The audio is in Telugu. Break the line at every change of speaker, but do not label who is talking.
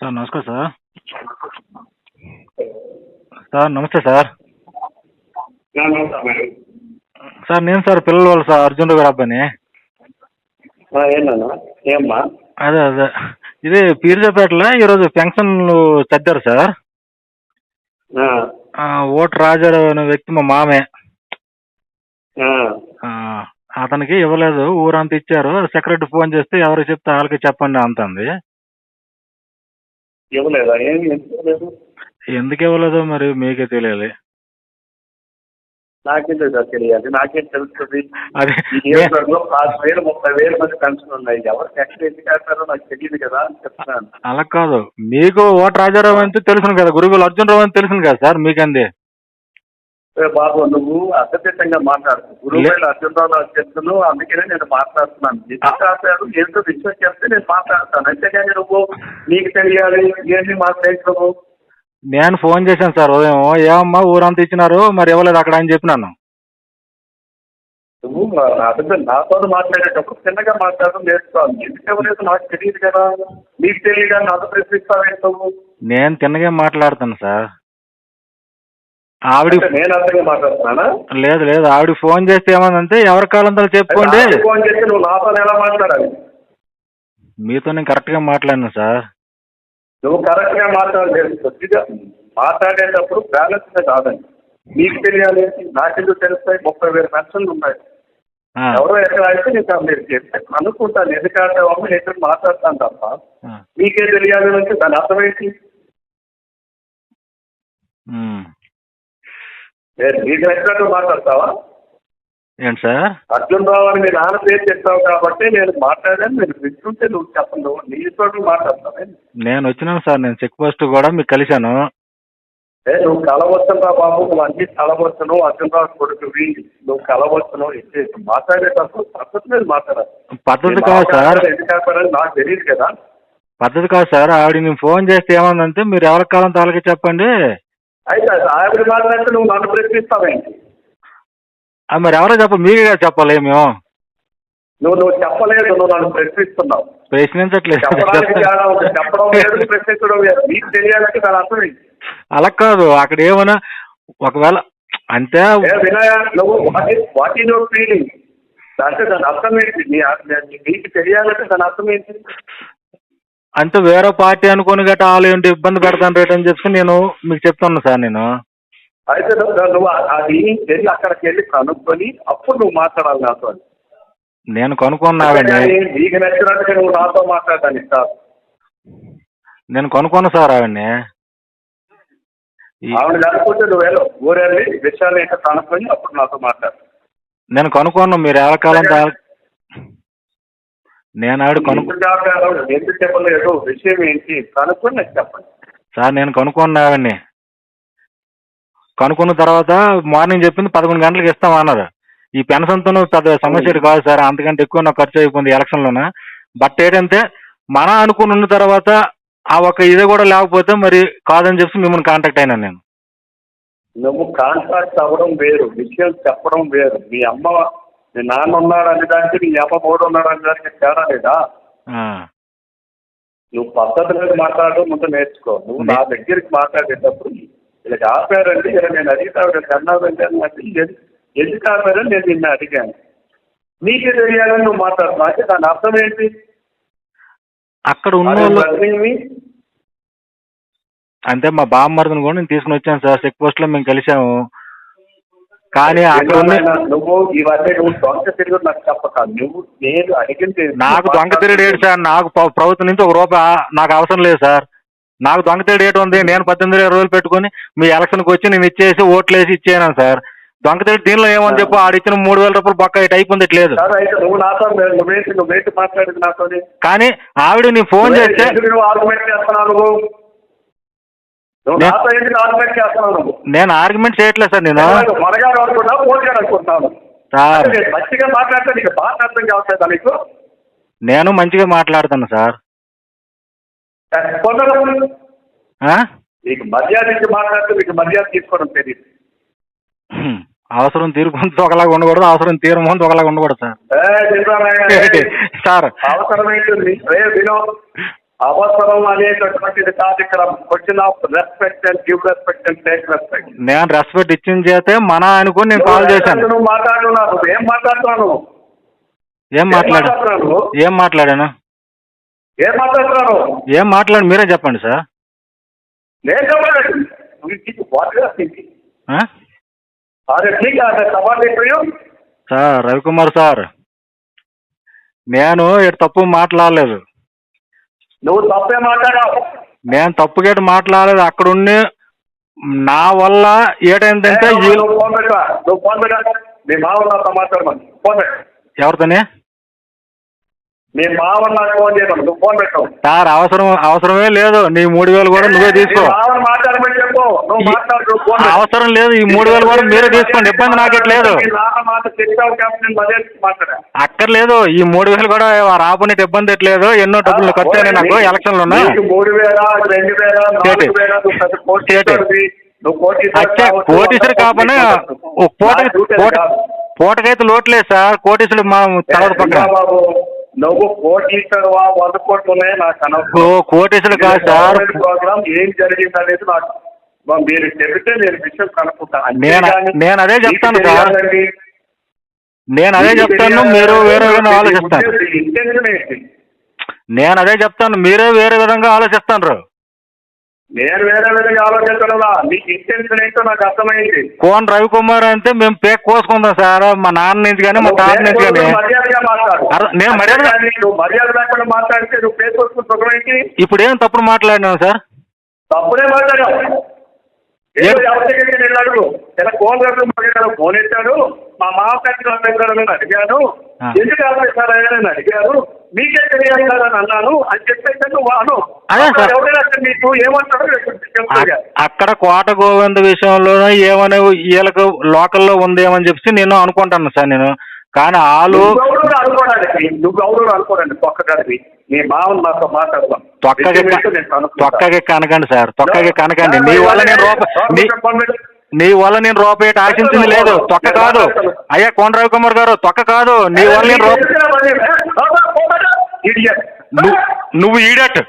సార్ నమస్కారం సార్. సార్ నమస్తే సార్. సార్ నేను సార్ పిల్లల వాళ్ళు సార్ అర్జున్ గారు అబ్బాయిని.
ఏమ్మా?
అదే అదే. ఇది పీర్జాపేటలో ఈరోజు ఫంక్షన్లు చద్దారు సార్. ఓటు రాజారావు అనే వ్యక్తి మా మామే. అతనికి ఇవ్వలేదు ఊరంతా ఇచ్చారు. సెక్రటరీ ఫోన్ చేస్తే ఎవరు చెప్తే వాళ్ళకి చెప్పండి అంటుంది.
ఇవ్వలేదా? ఏం ఎందుకు ఇవ్వలేదు?
ఎందుకు ఇవ్వలేదో మరి మీకే తెలియాలి.
నాకేం తెలుసా తెలియాలి. నాకేం తెలుస్తుంది.
అది
నియోజకవర్గంలో వేలు ముప్పై వేల మంది పెన్షన్ ఉన్నాయి. ఎవరికి ఎక్కడ ఎందుకు వేస్తారో నాకు తెలియదు కదా అని చెప్తున్నాను.
అలా కాదు. మీకు ఓటు రాజారావు అంటే తెలుసును కదా. గురుగులు అర్జున్ రావు అని తెలుసును కదా సార్ మీకంది.
బాబు నువ్వు అర్థదిట్టంగా మాట్లాడు. గురువులు అర్జునరావు అధ్యక్షులు అందుకనే నేను మాట్లాడుతున్నాను. రాశారు ఏంటో విషయం చెప్తే నేను మాట్లాడతాను. అంతేగాని నువ్వు నీకు తెలియాలి ఏంటి మాట్లాడుతున్నావు
నేను ఫోన్ చేశాను సార్ ఉదయం. ఏమమ్మా ఊరంతా ఇచ్చినారు మరి ఇవ్వలేదు అక్కడ అని చెప్పినాను
నువ్వు నాతో నాతో మాట్లాడేటప్పుడు చిన్నగా మాట్లాడడం నేర్చుకోవాలి. ఎందుకు ఎవరైతే నాకు తెలియదు కదా. నీకు తెలియదు? నాతో ప్రశ్నిస్తావేంటావు
నేను తిన్నగా మాట్లాడుతాను సార్. ఆవిడ
నేను అర్థంగా మాట్లాడుతున్నానా?
లేదు లేదు. ఆవిడ ఫోన్ చేస్తే ఏమందంటే ఎవరి కాలంతో చెప్పుకోండి.
ఫోన్ నువ్వు నాతో ఎలా మాట్లాడాలి?
మీతో నేను కరెక్ట్గా మాట్లాడినా సార్.
నువ్వు కరెక్ట్గా మాట్లాడలేదు మాట్లాడేటప్పుడు బ్యాలెన్స్గా కాదండి నీకు తెలియాలి నాకెందుకు తెలుస్తాయి? ముప్పై వేల పెన్షన్లు ఉన్నాయి. ఎవరో ఎక్కడ అయితే నీకు మీరు చెప్పి అనుకుంటాను. ఎందుకంటే అమ్మ ఎక్కడ మాట్లాడతాను తప్ప. నీకే తెలియాలి అంటే దాని అర్థం ఏంటి? నీకు నచ్చినట్టు మాట్లాడతావా?
ఏంటి సార్?
అర్జున్ రావు అని మీ నాన్న పేరు చెప్తావు కాబట్టి నేను మాట్లాడాను. నేను వింటుంటే నువ్వు చెప్పను. నీతో మాట్లాడతావు?
నేను వచ్చినాను సార్. నేను చెక్ పోస్ట్ కూడా మీకు కలిశాను.
ఏ నువ్వు కలవచ్చురా బాబు. నువ్వు అన్ని కలవచ్చును. అర్జున్ రావు కొడుకువి నువ్వు కలవచ్చును. మాట్లాడేటప్పుడు పద్ధతి మీద మాట్లాడాలి.
పద్ధతి కాదు సార్.
ఎందుకు నాకు తెలియదు కదా.
పద్ధతి కాదు సార్. ఆవిడ నేను ఫోన్ చేస్తే ఏమందంటే మీరు ఎవరి కాలం తాలకి చెప్పండి.
అయితే ఆవిడ మాట్లాడితే నువ్వు నన్ను ప్రశ్నిస్తావేంటి?
మరి ఎవరో చెప్ప మీకే కదా చెప్పాలి మేము.
నువ్వు నువ్వు చెప్పలేదు నువ్వు నన్ను ప్రశ్నిస్తున్నావు.
ప్రశ్నించట్లేదు.
చెప్పడం లేదు ప్రశ్నించడం వేరు నీకు తెలియాలంటే దాని అర్థం ఏంటి
అలా కాదు అక్కడ ఏమైనా ఒకవేళ అంటే
ఏ వినయ నువ్వు వాట్ ఈస్ యువర్ ఫీలింగ్ అంటే దాని అర్థం ఏంటి? నీకు తెలియాలంటే దాని అర్థం ఏంటి?
అంటే వేరే పార్టీ అనుకుని గట్రా వాళ్ళు ఏంటి ఇబ్బంది పెడతాను రేట్ అని చెప్పి నేను మీకు చెప్తున్నా సార్ నేను.
అయితే నువ్వు అది వెళ్ళి అక్కడికి వెళ్ళి కనుక్కొని అప్పుడు నువ్వు మాట్లాడాలి నాతో
నేను కొనుక్కున్నావండి
నీకు నచ్చినట్టుగా నువ్వు నాతో మాట్లాడడానికి కాదు
నేను కొనుక్కున్నా సార్ ఆవిడ్ని. ఈ-
ఆవిడ లేకపోతే నువ్వు వెళ్ళు ఊరెళ్ళి విషయాలు ఏంటో కనుక్కొని అప్పుడు నాతో మాట్లాడు.
నేను కొనుక్కున్నా మీరు ఎవరి కాలం నేను ఆవిడ కొను
ఎందుకు చెప్పారు? ఎందుకు చెప్పలేదు? విషయం ఏంటి? కనుక్కొని నాకు చెప్పండి.
సార్ నేను కొనుక్కున్నా ఆవిడ్ని కనుక్కున్న తర్వాత మార్నింగ్ చెప్పింది పదకొండు గంటలకు ఇస్తామన్నారు ఈ పెన్షన్తో పెద్ద సమస్య కాదు సార్. అంతకంటే ఎక్కువ నాకు ఖర్చు అయిపోయింది ఎలక్షన్లోన. బట్ ఏంటంటే మన అనుకుని ఉన్న తర్వాత ఆ ఒక ఇది కూడా లేకపోతే మరి కాదని చెప్పి మిమ్మల్ని కాంటాక్ట్ అయినాను నేను.
నువ్వు కాంటాక్ట్ అవ్వడం వేరు. విషయం చెప్పడం వేరు. మీ అమ్మ మీ నాన్న ఉన్నాడు అనే దానికి నీ అమ్మ మూడు ఉన్నాడు అనే దానికి తేడా లేదా? నువ్వు పద్ధతి మీద మాట్లాడడం ముందు నేర్చుకో. నువ్వు నా దగ్గరికి మాట్లాడేటప్పుడు ఇలా ఆపారండి ఇలా నేను అడిగితే ఆవిడ అని అంటే ఎందుకు ఆపారని నేను నిన్ను అడిగాను. నీకే తెలియాలని నువ్వు మాట్లాడుతున్నావు. అంటే దాని అర్థం ఏంటి?
అక్కడ ఉన్న? అంటే మా బామ్మర్దిని కూడా నేను తీసుకుని వచ్చాను సార్. చెక్ పోస్ట్లో మేము కలిసాము కానీ
నువ్వు ఇవన్నీ నువ్వు దొంగ నాకు చెప్పక నువ్వు నేను అడిగింది
నాకు దొంగ తిరిగి ఏడు సార్ నాకు ప్ర- ప్రభుత్వం నుంచి ఒక రూపాయి నాకు అవసరం లేదు సార్. నాకు దొంగ తిరిగి ఏటు ఉంది నేను పద్దెనిమిది ఇరవై రోజులు పెట్టుకొని మీ ఎలక్షన్కి వచ్చి నేను ఇచ్చేసి ఓట్లు వేసి ఇచ్చేయను సార్. దొంగ తిరిగి దీనిలో ఏమని చెప్పు ఆడిచ్చిన మూడు వేల రూపాయలు పక్క
నువ్వేంటి మాట్లాడింది నాతో
కానీ ఆవిడ నీ ఫోన్ చేస్తే నేను ఆర్గ్యుమెంట్ చేయట్లేదు సార్ నేను.
అనుకుంటున్నాను మంచిగా మాట్లాడితే నీకు బాగా అర్థం కావట్లేదా నీకు?
నేను మంచిగా మాట్లాడుతాను సార్.
కొందరు
ఆ?
నీకు మర్యాద ఇచ్చి మాట్లాడితే నీకు మర్యాద తీసుకోవడం తెలియదు
హ్మ్. అవసరం తీరుకుంటూ ఒకలాగా ఉండకూడదు అవసరం తీరమంది ఒకలాగా ఉండకూడదు సార్. సార్.
అవసరమైంటుంది రే వినో. అవసరం అనేటటువంటిది కాదు ఇక్కడ question of respect and give respect and take respect
నేను రెస్పెక్ట్ ఇచ్చిన చేస్తే మన అనుకుని నేను కాల్ చేశాను.
నువ్వు మాట్లాడుతున్నావు ఏం మాట్లాడుతున్నాను?
ఏం మాట్లాడా ఏం మాట్లాడాను?
ఏం మాట్లాడుతున్నాను?
ఏం మాట్లాడు మీరే చెప్పండి సార్.
నేను చెప్పండి
సార్ రవికుమార్ సార్. నేను ఇటు తప్పు మాట్లాడలేదు.
నువ్వు తప్పే మాట్లాడావు.
నేను తప్పు గేటు మాట్లాడలేదు అక్కడ ఉండి నా వల్ల ఏటైందంటే
నువ్వు ఫోన్ పెట్టా నువ్వు ఫోన్ పెట్టా మీ మావ నాతో మాట్లాడమని. ఫోన్ పెట్టు.
ఎవరితోనే?
మీ మావ నాకు ఫోన్ నువ్వు ఫోన్ పెట్టావు
సార్ అవసరం అవసరమే లేదు. నీ మూడు వేలు కూడా నువ్వే తీసుకో.
మాట్లాడమని
అవసరం లేదు ఈ మూడు వేలు కూడా మీరే తీసుకోండి. ఇబ్బంది నాకెట్లేదు అక్కర్లేదు ఈ మూడు వేలు కూడా రాబోనేటి ఇబ్బంది ఎట్లేదు ఎన్నో డబ్బులు ఖర్చు అయినాయి నాకు ఎలక్షన్లు ఉన్నా
నీకు మూడు వేల రెండు వేల నాలుగు వేల నువ్వు పెద్ద కోటీశ్వరుడివి. నువ్వు కోటీశ్వరుడు
అచ్చా
కావచ్చు,
కోటీశ్వరు కాకపోయినా ఓ పూట
నా డ్యూటీ
పూట
కాదు.
పూటకైతే లోట్లేదు సార్. కోటీశ్వరులు మా తర్వాత పక్కన.
నువ్వు కోటీశ్వరు వంద కోట్లు ఉన్నాయి నాకు అనవసరం.
ఓ కోటీశ్వరులు కాదు సార్.
ప్రోగ్రామ్ ఏం జరిగింది అనేది నాకు మీరు చెబితే నేను విషయం కనుక్కుంటా.
నేను- అదే చెప్తాను సార్. నేను అదే చెప్తాను. మీరు వేరే విధంగా ఆలోచిస్తాను? నేను అదే చెప్తాను మీరే వేరే విధంగా ఆలోచిస్తాను
నేను వేరే విధంగా ఆలోచించడంలా నీకు ఇంటెన్షన్ ఏంటో నాకు అర్థమైంది.
కోన్ రవికుమార్ అంటే మేము పేక్ కోసుకుందాం సార్ మా నాన్న నుంచి కానీ మా తాత నుంచి కానీ. నేను మర్యాద-
మర్యాద లేకుండా మాట్లాడితే నువ్వు కొట్టుకుని సుఖమేంటి?
ఇప్పుడు ఏం తప్పుడు మాట్లాడినాం సార్?
తప్పుడే మాట్లాడావు. ఏదో
ఏం-
ఎవరి దగ్గరికి నేను అడుగు. ఇలా ఫోన్ గారు మగగారు ఫోన్ ఎత్తాడు మా మామ అభ్యంతరం నేను అడిగాను. ఎందుకు ఆపేశారా అని అడిగారు. మీకే తెలియాలి కదా అని అన్నాను. అని. చెప్పేసి
సార్.
అప్పుడు ఎవరైనా నీకు ఏమంటాడు
అక్కడ కోట గోవింద విషయంలో ఏమని వీళ్ళకు లోకల్లో ఉందేమని చెప్పి నేను అనుకుంటాను సార్ నేను. కానీ వాళ్ళు
అనుకోవడానికి నువ్వు ఎవరు అనుకోవడానికి తొక్కడానికి నీ మామూలు నాతో మాట్లాడదాం.
తొక్కకి తొక్కకి కనకండి సార్ తొక్కకి కనకండి నీ వల్ల నేను రూపాయి నీ నీ వల్ల నేను రూపాయి ఆశించింది లేదు తొక్క కాదు అయ్యా కోన రవికుమార్ గారు తొక్క కాదు నీ వల్ల నేను రూపాయి నువ్వు ఈడట్